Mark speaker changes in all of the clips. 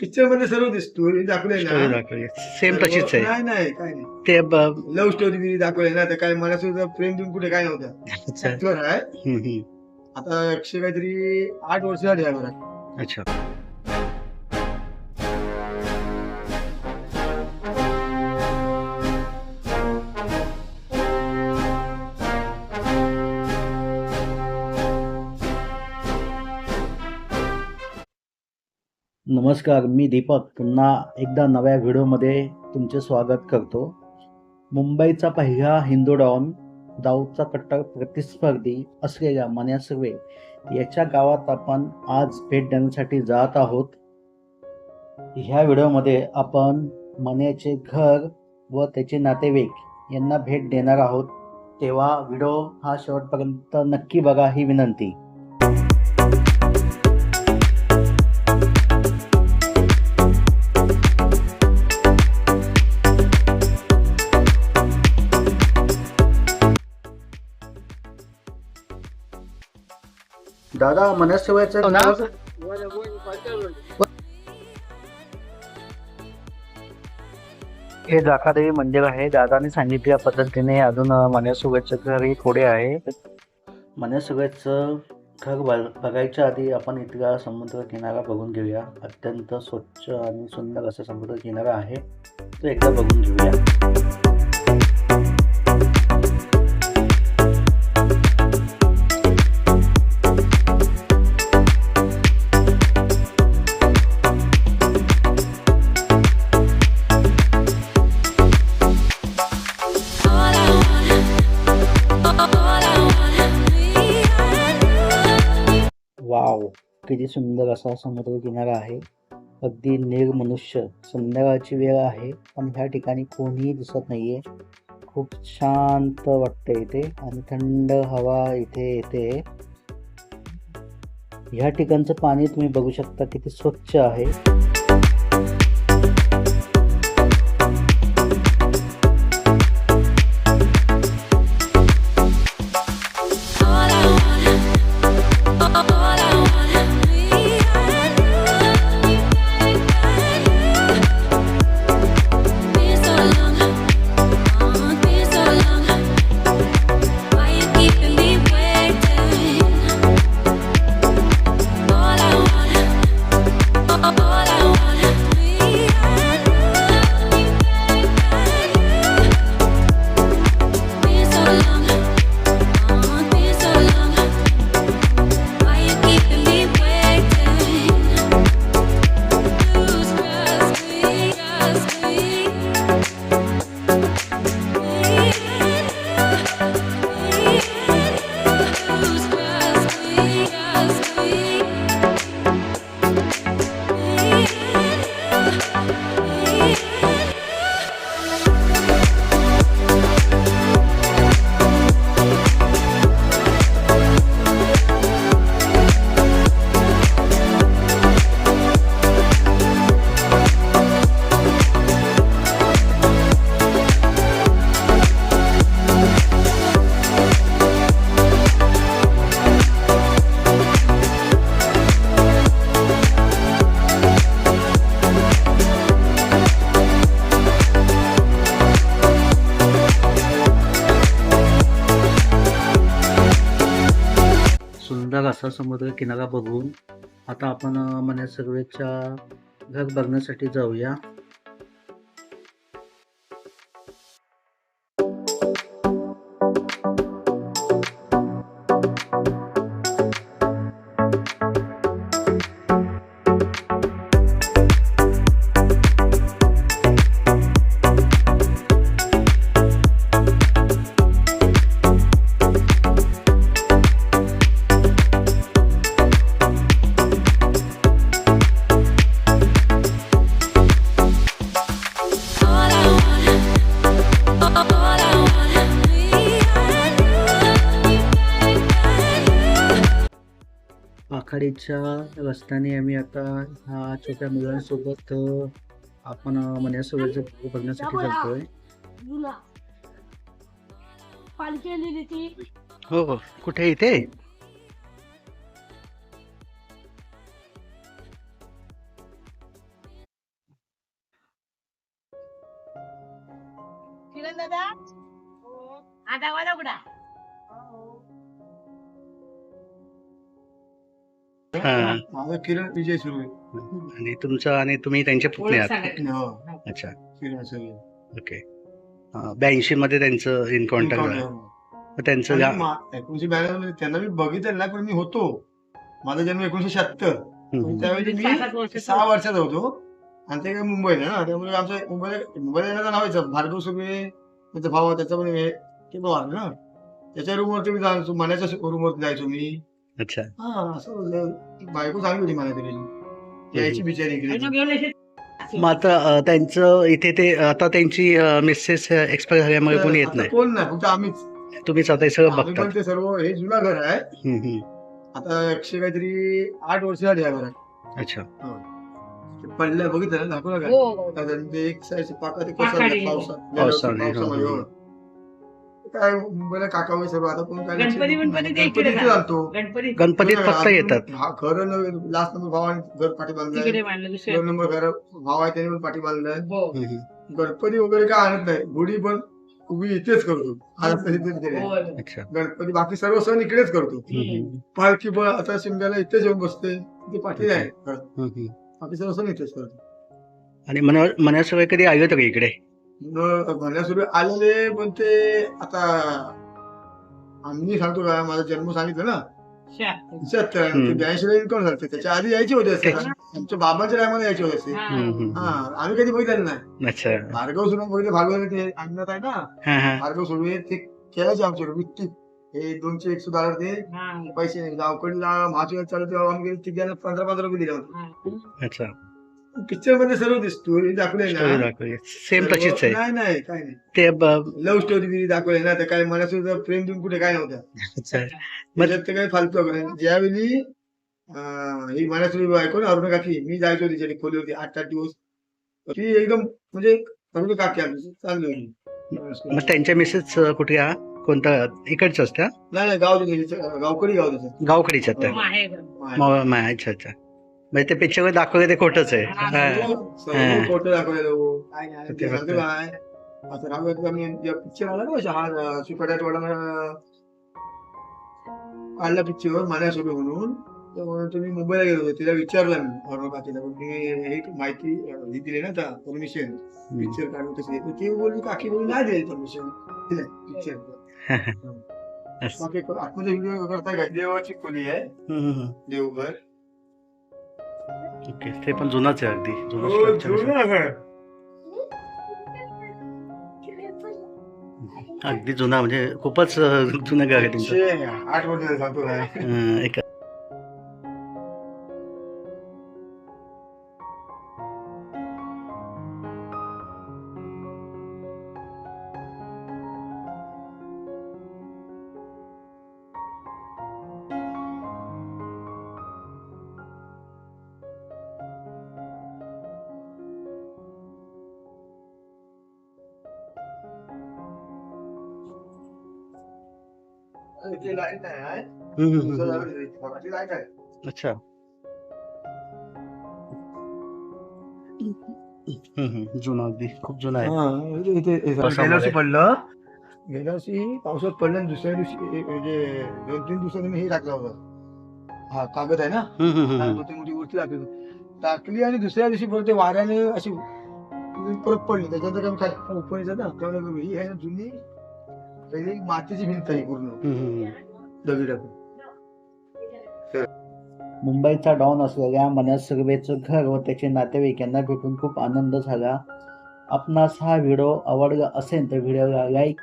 Speaker 1: पिक्चरमध्ये सर्व दिसतो
Speaker 2: स्टोरी
Speaker 1: ना.
Speaker 2: दाखवली सेम तशीच आहे.
Speaker 1: नाही नाही काय नाही.
Speaker 2: ते ब-
Speaker 1: लव्ह स्टोरी दाखवलंय ना तर काय मला सुद्धा प्रेम बिम कुठे काय नव्हतं.
Speaker 2: अच्छा.
Speaker 1: ऍक्च्युअल आहे.
Speaker 2: हम्म, हम्म.
Speaker 1: आता एकशे काहीतरी आठ वर्ष झाली आहे मला.
Speaker 2: अच्छा. नमस्कार मी दीपक. पुन्हा एकदा नव्या व्हिडिओमध्ये तुमचे स्वागत करतो. मुंबईचा पहिला हिंदू डॉन दाऊदचा कट्टर प्रतिस्पर्धी असलेल्या मन्या सर्वे याच्या गावात आपण आज भेट देण्यासाठी जात आहोत. ह्या व्हिडिओमध्ये आपण मन्याचे घर व त्याचे नातेवाईक यांना भेट देणार आहोत. तेव्हा व्हिडिओ हा शेवटपर्यंत नक्की बघा ही विनंती. दादा मनसेवाचं
Speaker 1: हो ना?
Speaker 2: हे दाखादेवी मंदिर आहे. दादाने सांगितल्या पद्धतीने अजून मन्यासुगतचं घरही थोडे आहे. मन्यासुगतचं घर बघ- बघायच्या आधी आपण इथला समुद्र किनारा बघून घेऊया. अत्यंत स्वच्छ आणि सुंदर असा समुद्र किनारा आहे. तो एकदा बघून घेऊया. किती सुंदर असा समुद्र किनारा आहे. अगदी निर्मनुष्य संध्याकाळची वेळ आहे पण ह्या ठिकाणी कोणीही दिसत नाहीये. खूप शांत वाटतं इथे आणि थंड हवा इथे येते. ह्या ठिकाणचं पाणी तुम्ही बघू शकता किती स्वच्छ आहे. असा समुद्र किनारा बघून आता आपण मन्या सगळेच्या घर बघण्यासाठी जाऊया. आखाडीच्या रस्त्याने आम्ही आता ह्या छोट्या मुलांसोबत आपण मनासोबत बघण्यासाठी जातोय हो हो. कुठे इथे?
Speaker 3: दादा? आता उघडा
Speaker 2: हा.
Speaker 1: माझं किरण विजय सुरू आहे
Speaker 2: आणि तुमचं आणि तुम्ही त्यांचे पुतणे आहात
Speaker 1: हो,
Speaker 2: अच्छा.
Speaker 1: किरण सुरू
Speaker 2: ओके. ब्याऐंशी मध्ये त्यांचं इन कॉन्टॅक्ट झालं. मग त्यांचं गा-
Speaker 1: एकोणीशे ब्याण्णवमध्ये त्यांना मी बघितलं नाही पण मी होतो. माझा जन्म एकोणीशे शहात्तर
Speaker 2: हम्म.
Speaker 1: त्यावेळी मी सहा वर्षाचा होतो. आणि ते काय मुंबईला ना त्यामुळे आमचं मुंबईला मुंबईला येण्याचं नाव व्हायचं भार्गव सुबे त्याचा भाव त्याचा पण हे ते आहे ना. त्याच्या रूमवरती मी जायचो मनाच्या रूमवरती जायचो मी.
Speaker 2: अच्छा.
Speaker 1: हा असं. ती बायको चांगली होती मला तरी. यायची बिचारी इकडे.
Speaker 2: मग आता अं, त्यांचं इथे ते आता त्यांची मिसेस एक्सपायर झाल्यामुळे कोणी येत
Speaker 1: आता
Speaker 2: नाही?
Speaker 1: कोण नाही फक्त आम्हीच.
Speaker 2: तुम्हीच आता हे सगळं
Speaker 1: आम्ही
Speaker 2: बघतात.
Speaker 1: पण ते सर्व हे जुना घर आहे.
Speaker 2: हम्म, हम्म.
Speaker 1: आता एकशे काहीतरी आठ वर्ष झाली या घरात.
Speaker 2: अच्छा.
Speaker 1: ते पडलं बघितलं ना दाखवलं का?
Speaker 3: हो.
Speaker 1: आता ते एक साईड पाका ते. कोसळलं पावसात
Speaker 2: पावसाने,
Speaker 1: पावसामध्ये
Speaker 2: हो.
Speaker 1: काय मुंबईला काका वगैरे सर्व आता कोण काय
Speaker 3: गणपती. बिणपती ते
Speaker 1: आणतो
Speaker 3: गणपती
Speaker 2: गणपतीत फक्त येतात.
Speaker 1: हा घर लास्ट नंबर भावाने घर पाठी बांधलाय
Speaker 3: तिकडे मांडलं दुसऱ्या
Speaker 1: दोन नंबर घर भाव आहे त्याने पण पाठी बांधलाय
Speaker 3: हो.
Speaker 2: हम्म, हम्म.
Speaker 1: गणपती वगैरे काय आणत नाही. गुढी पण उभी इथेच करतो. आज केलंय.
Speaker 3: हो.
Speaker 2: अच्छा.
Speaker 1: गणपती बाकी सर्व सण इकडेच करतो.
Speaker 2: हम्म, हम्म.
Speaker 1: पालखी पण आता शिमग्याला इथेच येऊन बसते. ते पाठी आहे
Speaker 2: हम्म, हम्म.
Speaker 1: बाकी सर्व सण इथेच करतो.
Speaker 2: आणि मना मनासोबत कधी आले होतं का इकडे?
Speaker 1: म्हणण्यापूर्वी आलेले पण ते आता आम्ही सांगतो का माझा जन्म सांगितलं ना. पंच्याहत्तर ब्याऐंशी ला इन्कम झालं त्याच्या आधी यायचे होते असते. आमच्या बाबांच्या टायमाला यायचे होते असते.
Speaker 3: हा.
Speaker 1: हा. आम्ही कधी बघितलं नाही.
Speaker 2: अच्छा.
Speaker 1: भार्गव सुद्धा बघितलं भार्गव ते आणण्यात आहे ना?
Speaker 2: हा हा.
Speaker 1: भार्गव सोडवे ते केल्याचे आमच्याकडे विकती हे दोनशे एक सुद्धा ते
Speaker 3: हा.
Speaker 1: पैसे. नाही गावकडला महाचुला चालू तेव्हा आम्ही तिघांना पंधरा पंधरा रुपये दिले होते.
Speaker 2: अच्छा.
Speaker 1: पिक्चरमध्ये सर्व ते स्टोरी दाखवले
Speaker 2: स्टोरी
Speaker 1: ना
Speaker 2: दाखवली. सेम
Speaker 1: सर्व-
Speaker 2: तशीच आहे.
Speaker 1: नाही नाही काय नाही.
Speaker 2: ते
Speaker 1: लव्ह स्टोरी दाखवले ना तर काय मला सुद्धा प्रेम देऊन कुठे काय नव्हतं.
Speaker 2: अच्छा.
Speaker 1: त्याच्यात ते काही फालतू. ज्यावेळी ही मानसुरी बायको ना अरुण काकी मी जायचो तिच्या खोलीवरती आठ आठ दिवस. ती एकदम म्हणजे अरुण काकी आमची चांगली होती.
Speaker 2: मग त्यांच्या मिसेस कुठे हा? कोणता? इकडच्या असत्या
Speaker 1: नाही नाही गाव गावकडी गाव
Speaker 2: गावकडीच्या अच्छा अच्छा. म्हणजे ते पिक्चर दाखवलं ते खोटच आहे.
Speaker 1: खोटं दाखवलेलं काय असं राहू पिक्चर आला ना सुकड्यात वडाला काढला पिक्चर माझ्यासोबत म्हणून. तुम्ही मुंबईला गेलो तिला विचारलं मी औरंगाबादला मी एक माहिती दिली ना आता परमिशन पिक्चर काढून कशी ती बोलली काकी बोलली नाही दिली परमिशन पिक्चर आत्मदेव करता देवाची खोली आहे. देवघर.
Speaker 2: ओके ते पण जुनाच आहे अगदी जुनं
Speaker 1: हो.
Speaker 2: अगदी जुना म्हणजे खूपच जुनं घर आहे तुमचं.
Speaker 1: आठ वर्ष सांगतो
Speaker 2: एक
Speaker 1: इथे लाइट नाही आहे.
Speaker 2: हम्म, हम्म,
Speaker 1: दुसरं
Speaker 2: हम्म.
Speaker 1: झालं इथे. बाकी लाइट आहे.
Speaker 2: अच्छा हम्म, हम्म. जुनं अगदी खूप जुनं आहे
Speaker 1: हा, इथे- इथे- इथे
Speaker 2: पावसामध्ये.
Speaker 1: गेल्या वर्षी पडलं गेल्या वर्षी पावसात पडलं आणि दुसऱ्या दिवशी ए- म्हणजे दोन तीन दिवसांनी मी हे टाकलं होतं हा कागद आहे ना
Speaker 2: हम्म, हम्म, हम्म, हम्म.
Speaker 1: मोठी मोठी वरती टाकली होती. टाकली आणि दुसऱ्या दिवशी परत ते वाऱ्याने अशी परत पडली त्याच्यानंतर काय खाली ना त्यामुळे ही आहे ना जुनी पहिली मातीची भिंत आहे पूर्ण. दगडी. टाकून
Speaker 2: मुंबईचा डॉन असलेल्या मनस सर्वेचं घर व त्याचे नातेवाईक यांना भेटून खूप आनंद झाला. आपणास हा व्हिडिओ आवडला असेल तर व्हिडिओला लाईक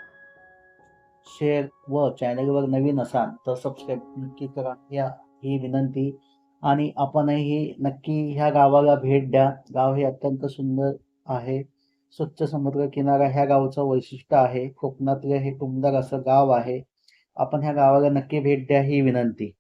Speaker 2: शेअर व चॅनलवर नवीन असाल तर सबस्क्राईब नक्की करा. या ही विनंती. आणि आपणही नक्की ह्या गावाला भेट द्या. गाव हे अत्यंत सुंदर आहे. स्वच्छ समुद्र किनारा ह्या गावचं वैशिष्ट्य आहे. कोकणातलं हे टुमदार असं गाव आहे. आपण ह्या गावाला नक्की भेट द्या ही विनंती.